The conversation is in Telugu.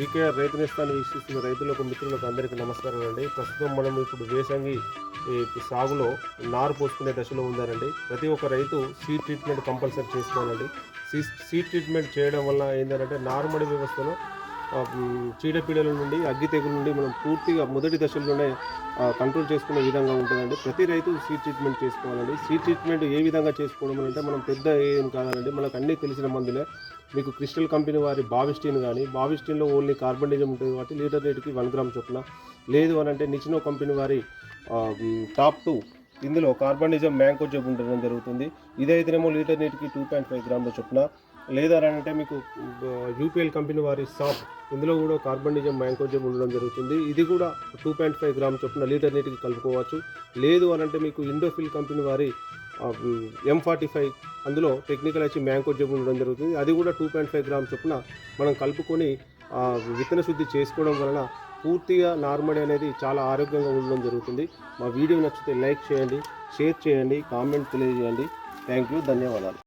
బీకేఆర్ రైతు నేస్తాన్ని వీక్షిస్తున్న రైతులకు మిత్రులకు అందరికీ నమస్కారం అండి. ప్రస్తుతం మనం ఇప్పుడు వేసంగి ఈ సాగులో నారు పోసుకునే దశలో ఉందారండి ప్రతి ఒక్క రైతు సీడ్ ట్రీట్మెంట్ కంపల్సరీ చేసుకోవాలండి. సీ సీడ్ ట్రీట్మెంట్ చేయడం వల్ల ఏంటంటే నారుమడి వ్యవస్థలో చీడపీడల నుండి అగ్గి తెగుల నుండి మనం పూర్తిగా మొదటి దశల్లోనే కంట్రోల్ చేసుకునే విధంగా ఉంటుందండి. ప్రతి రైతు సీడ్ ట్రీట్మెంట్ చేసుకోవాలండి. సీడ్ ట్రీట్మెంట్ ఏ విధంగా చేసుకోవడం అంటే మనం పెద్ద ఏం కాదండి. మనకు అన్నీ తెలిసిన మందులే. మీకు క్రిస్టల్ కంపెనీ వారి బావిస్టీన్ కానీ బావిస్టీన్లో ఓన్లీ కార్బనిజం ఉంటుంది కాబట్టి లీటర్ రేటుకి వన్ గ్రామ్ చొప్పున. లేదు అని అంటే నిచినో కంపెనీ వారి టాప్ టూ ఇందులో కార్బనిజం మ్యాంకో జబ్ ఉండడం జరుగుతుంది. ఇదైతేనేమో లీటర్ నీటికి టూ పాయింట్ ఫైవ్ గ్రాముల చొప్పున. లేదా అంటే మీకు uh, యూపీఎల్ కంపెనీ వారి సాప్ ఇందులో కూడా కార్బనిజం మ్యాంకో జబ్ ఉండడం జరుగుతుంది. ఇది కూడా టూ పాయింట్ ఫైవ్ గ్రామ్ చొప్పున లీటర్ నీటికి కలుపుకోవచ్చు. లేదు అనంటే మీకు ఇండోఫిల్ కంపెనీ వారి ఎం ఫార్టీ ఫైవ్ అందులో టెక్నికల్ వచ్చి మ్యాంకో జబ్ ఉండడం జరుగుతుంది. అది కూడా టూ పాయింట్ ఫైవ్ గ్రామ్ చొప్పున మనం కలుపుకొని uh, విత్తన శుద్ధి చేసుకోవడం వలన పూర్తిగా నార్మల్ అనేది చాలా ఆరోగ్యంగా ఉండడం జరుగుతుంది. మా వీడియో నచ్చితే లైక్ చేయండి షేర్ చేయండి కామెంట్ తెలియజేయండి. థ్యాంక్ యూ ధన్యవాదాలు.